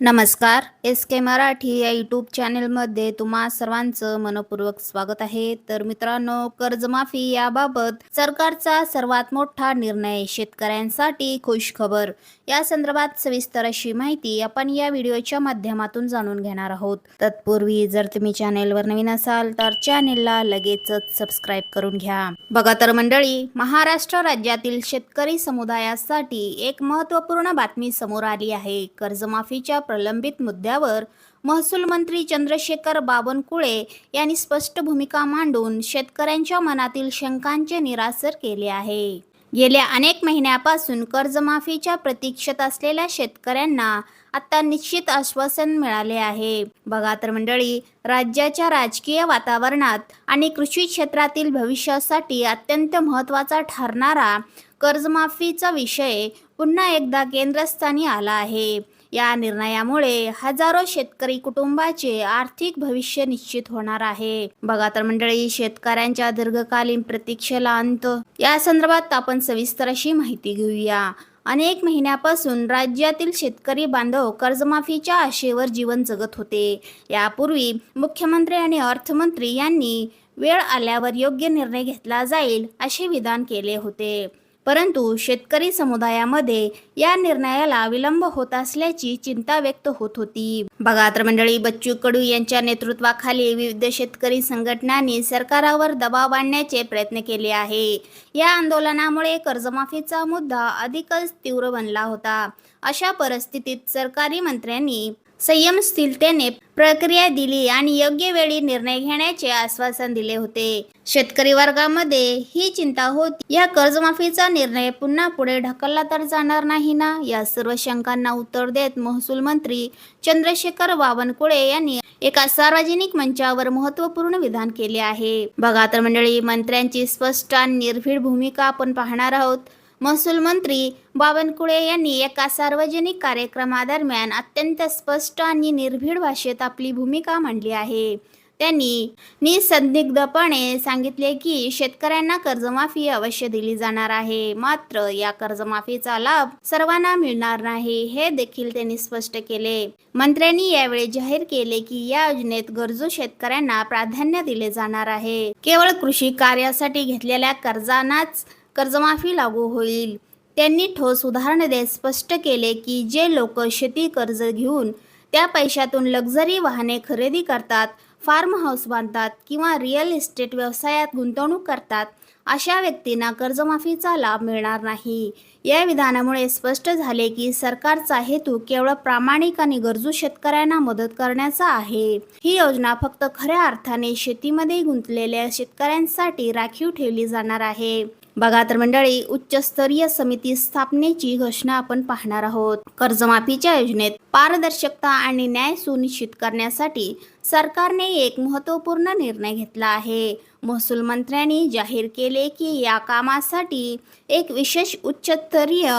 नमस्कार एस के मराठी या यूट्यूब चॅनेलमध्ये तुम्हा सर्वांचं मनपूर्वक स्वागत आहे. तर मित्रांनो कर्जमाफी याबाबत सरकारचा सर्वात मोठा निर्णय शेतकऱ्यांसाठी खुश खबर या संदर्भात सविस्तर अशी माहिती आपण या व्हिडिओच्या माध्यमातून जाणून घेणार आहोत. तत्पूर्वी जर तुम्ही चॅनेलवर नवीन असाल तर चॅनेलला लगेचच सबस्क्राईब करून घ्या. बघा तर मंडळी महाराष्ट्र राज्यातील शेतकरी समुदायासाठी एक महत्त्वपूर्ण बातमी समोर आली आहे. कर्जमाफीच्या प्रलंबित मुद्द्यावर महसूल मंत्री चंद्रशेखर बावनकुळे यांनी स्पष्ट भूमिका मांडून शेतकऱ्यांच्या मनातील शंकांचे निरासर केले आहे. गेल्या अनेक महिन्यापासून कर्जमाफीच्या प्रतीक्षेत असलेल्या शेतकऱ्यांना आता निश्चित आश्वासन मिळाले आहे. बघा तर मंडळी राज्याच्या राजकीय वातावरणात आणि कृषी क्षेत्रातील भविष्यासाठी अत्यंत महत्त्वाचा ठरणारा कर्जमाफीचा विषय पुन्हा एकदा केंद्रस्थानी आला आहे. या निर्णयामुळे हजारो शेतकरी कुटुंबाचे आर्थिक भविष्य निश्चित होणार आहे. बघा तर मंडळी शेतकऱ्यांच्या दीर्घकालीन प्रतीक्षेला अंत. या संदर्भात आपण सविस्तर अशी माहिती घेऊया. अनेक महिन्यापासून राज्यातील शेतकरी बांधव कर्जमाफीच्या आशेवर जीवन जगत होते. यापूर्वी मुख्यमंत्री आणि अर्थमंत्री यांनी वेळ आल्यावर योग्य निर्णय घेतला जाईल असे विधान केले होते. परंतु शेतकरी समुदायामध्ये या निर्णयाला विलंब होत असल्याची चिंता व्यक्त होत होती. बघा तर मंडळी बच्चू कडू यांच्या नेतृत्वाखाली विविध शेतकरी संघटनांनी सरकारावर दबाव आणण्याचे प्रयत्न केले आहे. या आंदोलनामुळे कर्जमाफीचा मुद्दा अधिकच तीव्र बनला होता. अशा परिस्थितीत सरकारी मंत्र्यांनी संयमशीलतेने प्रक्रिया दिली आणि योग्य वेळी निर्णय घेण्याचे आश्वासन दिले होते. शेतकरी वर्गामध्ये ही चिंता होती. या कर्जमाफीचा निर्णय पुन्हा पुढे ढकलला तर जाणार नाही ना? या सर्व शंकांना उत्तर देत महसूल मंत्री चंद्रशेखर बावनकुळे यांनी एका सार्वजनिक मंचावर महत्त्वपूर्ण विधान केले आहे. बघा तर मंडळी मंत्र्यांची स्पष्ट आणि निर्भीड भूमिका आपण पाहणार आहोत. महसूल मंत्री बावनकुळे यांनी एका सार्वजनिक कार्यक्रमादरम्यान अत्यंत स्पष्ट आणि निर्भीड भाषेत आपली भूमिका मांडली आहे. त्यांनी निसंदिग्धपणे सांगितले की शेतकऱ्यांना कर्जमाफी अवश्य दिली जाणार आहे. मात्र या कर्जमाफीचा लाभ सर्वांना मिळणार नाही हे देखील त्यांनी स्पष्ट केले. मंत्र्यांनी यावेळी जाहीर केले की या योजनेत गरजू शेतकऱ्यांना प्राधान्य दिले जाणार आहे. केवळ कृषी कार्यासाठी घेतलेल्या कर्जांनाच कर्जमाफी लागू होईल. त्यांनी ठोस उदाहरण देत स्पष्ट केले की जे लोक शेती कर्ज घेऊन त्या पैशातून लक्झरी वाहने खरेदी करतात फार्म हाऊस बांधतात किंवा रिअल इस्टेट व्यवसायात गुंतवणूक करतात अशा व्यक्तींना कर्जमाफीचा लाभ मिळणार नाही. या विधानामुळे स्पष्ट झाले की सरकारचा हेतू केवळ प्रामाणिक आणि गरजू शेतकऱ्यांना मदत करण्याचा आहे. ही योजना फक्त खऱ्या अर्थाने शेतीमध्ये गुंतलेल्या शेतकऱ्यांसाठी राखीव ठेवली जाणार आहे. बघा तर मंडळी उच्चस्तरीय समिती स्थापनेची घोषणा आपण पाहणार आहोत. कर्जमाफीच्या योजनेत पारदर्शकता आणि न्याय सुनिश्चित करण्यासाठी सरकारने एक महत्त्वपूर्ण निर्णय घेतला आहे. महसूल मंत्र्यांनी जाहीर केले की या कामासाठी एक विशेष उच्चस्तरीय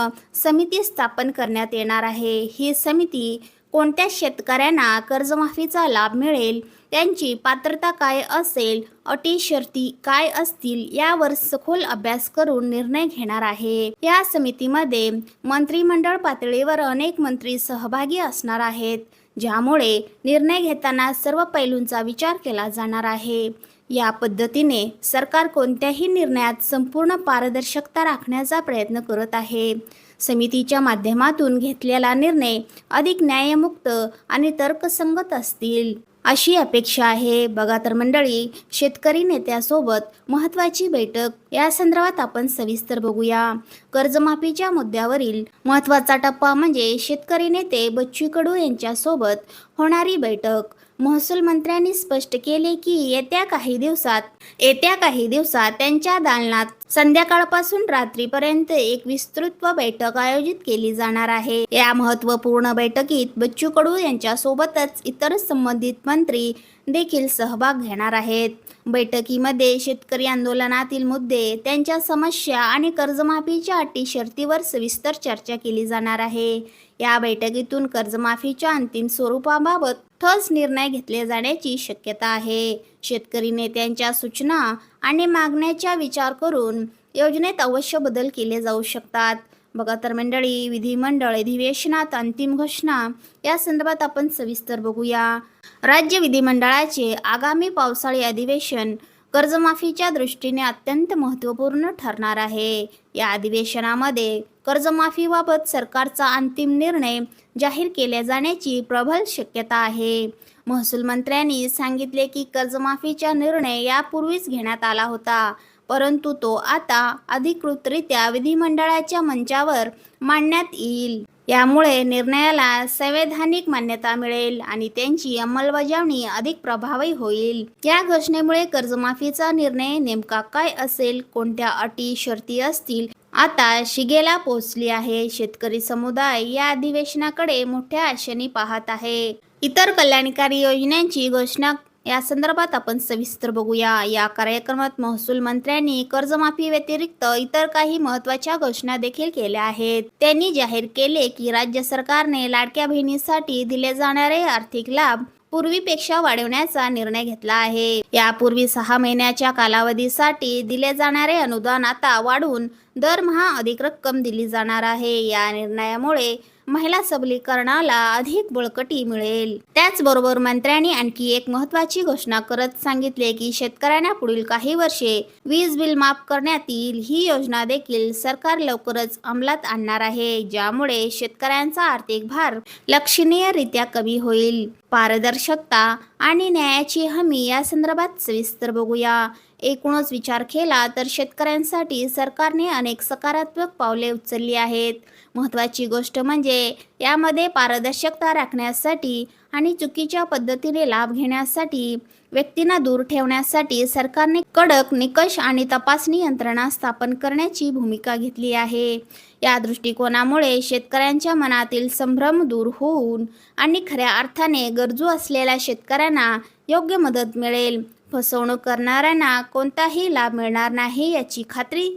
समिती स्थापन करण्यात येणार आहे. ही समिती कोणत्या शेतकऱ्यांना कर्जमाफीचा लाभ मिळेल? त्यांची पात्रता काय असेल? अटी शर्ती काय असतील? यावर सखोल अभ्यास करून निर्णय घेणार आहे. या समितीमध्ये मंत्रिमंडळ पातळीवर अनेक मंत्री सहभागी असणार आहेत ज्यामुळे निर्णय घेताना सर्व पैलूंचा विचार केला जाणार आहे. या पद्धतीने सरकार कोणत्याही निर्णयात संपूर्ण पारदर्शकता राखण्याचा प्रयत्न करत आहे. समितीच्या माध्यमातून घेतलेला निर्णय अधिक न्यायमुक्त आणि तर्कसंगत असतील. अशी अपेक्षा आहे. बघा तर मंडळी शेतकरी नेत्यासोबत महत्त्वाची बैठक. या संदर्भात आपण सविस्तर बघूया. कर्जमाफीच्या मुद्द्यावरील महत्त्वाचा टप्पा म्हणजे शेतकरी नेते बच्चू कडू यांच्यासोबत होणारी बैठक. महसूल मंत्र्यांनी स्पष्ट केले की येत्या काही दिवसात येत्या काही दिवसात त्यांच्या दालनात संध्याकाळपासून रात्रीपर्यंत एक विस्तृत बैठक आयोजित केली जाणार आहे. या महत्त्वपूर्ण बैठकीत बच्चू कडू यांच्यासोबतच इतर संबंधित मंत्री देखील सहभाग घेणार आहेत. बैठकीमध्ये शेतकरी आंदोलनातील मुद्दे त्यांच्या समस्या आणि कर्जमाफीच्या अटी शर्तीवर सविस्तर चर्चा केली जाणार आहे. या बैठकीतून कर्जमाफीच्या अंतिम स्वरूपाबाबत ठोस निर्णय घेतले जाण्याची शक्यता आहे. शेतकरी नेत्यांच्या सूचना आणि मागण्याचा विचार करून योजनेत अवश्य बदल केले जाऊ शकतात. बघा तर मंडळी विधिमंडळ अधिवेशनात अंतिम घोषणा. या संदर्भात आपण सविस्तर बघूया. राज्य विधिमंडळाचे आगामी पावसाळी अधिवेशन कर्जमाफीच्या दृष्टीने अत्यंत महत्त्वपूर्ण ठरणार आहे. या अधिवेशनामध्ये कर्जमाफीबाबत सरकारचा अंतिम निर्णय जाहीर केल्या जाण्याची प्रबल शक्यता आहे. महसूल मंत्र्यांनी सांगितले की कर्जमाफीचा निर्णय यापूर्वीच घेण्यात आला होता. परंतु तो आता अधिकृतरित्या विधिमंडळाच्या मंचावर मांडण्यात येईल. यामुळे निर्णयाला संवैधानिक मान्यता मिळेल आणि त्यांची अंमलबजावणी अधिक प्रभावी होईल. या घोषणेमुळे कर्जमाफीचा निर्णय नेमका काय असेल कोणत्या अटी शर्ती असतील आता शिगेला पोहोचली आहे. शेतकरी समुदाय या अधिवेशनाकडे मोठ्या आशेने पाहत आहे. इतर कल्याणकारी योजनांची घोषणा या संदर्भात आपण सविस्तर बघूया. या कार्यक्रमात महसूल मंत्र्यांनी कर्जमाफी व्यतिरिक्त इतर काही महत्त्वाच्या घोषणा देखील केल्या आहेत. त्यांनी जाहीर केले की राज्य सरकारने लाडक्या बहिणीसाठी दिले जाणारे आर्थिक लाभ पूर्वीपेक्षा वाढवण्याचा निर्णय घेतला आहे. यापूर्वी सहा महिन्याच्या कालावधीसाठी दिले जाणारे अनुदान आता वाढून दरमहा अधिक रक्कम दिली जाणार आहे. या निर्णयामुळे महिला सबलीकरणाला अधिक बळकटी मिळेल. त्याचबरोबर मंत्र्यांनी आणखी एक महत्वाची घोषणा करत सांगितले की शेतकऱ्यांना पुढील काही वर्षे वीज बिल माफ करण्यात येईल ही योजना देखील सरकार लवकरच अंमलात आणणार आहे ज्यामुळे शेतकऱ्यांचा आर्थिक भार लक्षणीयरित्या कमी होईल. पारदर्शकता आणि न्यायाची हमी या संदर्भात सविस्तर बघूया. एकूणच विचार केला तर शेतकऱ्यांसाठी सरकारने अनेक सकारात्मक पावले उचलली आहेत. महत्त्वाची गोष्ट म्हणजे यामध्ये पारदर्शकता राखण्यासाठी आणि चुकीच्या पद्धतीने लाभ घेण्यासाठी व्यक्तींना दूर ठेवण्यासाठी सरकारने कडक निकष आणि तपासणी यंत्रणा स्थापन करण्याची भूमिका घेतली आहे. या दृष्टिकोनामुळे शेतकऱ्यांच्या मनातील संभ्रम दूर होऊन आणि खऱ्या अर्थाने गरजू असलेल्या शेतकऱ्यांना योग्य मदत मिळेल. फसवणूक करणाऱ्यांना कोणताही लाभ मिळणार नाही याची खात्री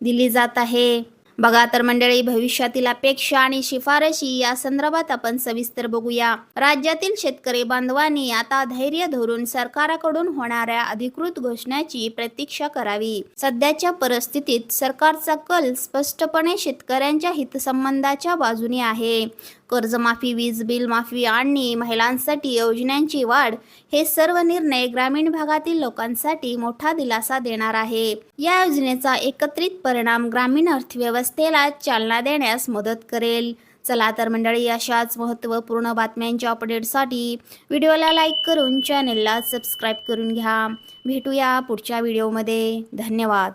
दिली जात आहे. बघा तर मंडळी भविष्यातील अपेक्षा आणि शिफारशी या संदर्भात आपण सविस्तर बघूया. राज्यातील शेतकरी बांधवांनी आता धैर्य धरून सरकारकडून होणाऱ्या अधिकृत घोषणाची प्रतीक्षा करावी. सध्याच्या परिस्थितीत सरकारचा कल स्पष्टपणे शेतकऱ्यांच्या हितसंबंधाच्या बाजूने आहे. कर्जमाफी वीज बिल माफी आणि महिलांसाठी योजनांची वाढ हे सर्व निर्णय ग्रामीण भागातील लोकांसाठी मोठा दिलासा देणार आहे. या योजनेचा एकत्रित परिणाम ग्रामीण अर्थव्यवस्थेला चालना देण्यास मदत करेल. चला तर मंडळी अशाच महत्त्वपूर्ण बातम्यांच्या अपडेटसाठी व्हिडिओला लाईक करून चॅनेलला सबस्क्राईब करून घ्या. भेटूया पुढच्या व्हिडिओमध्ये. धन्यवाद.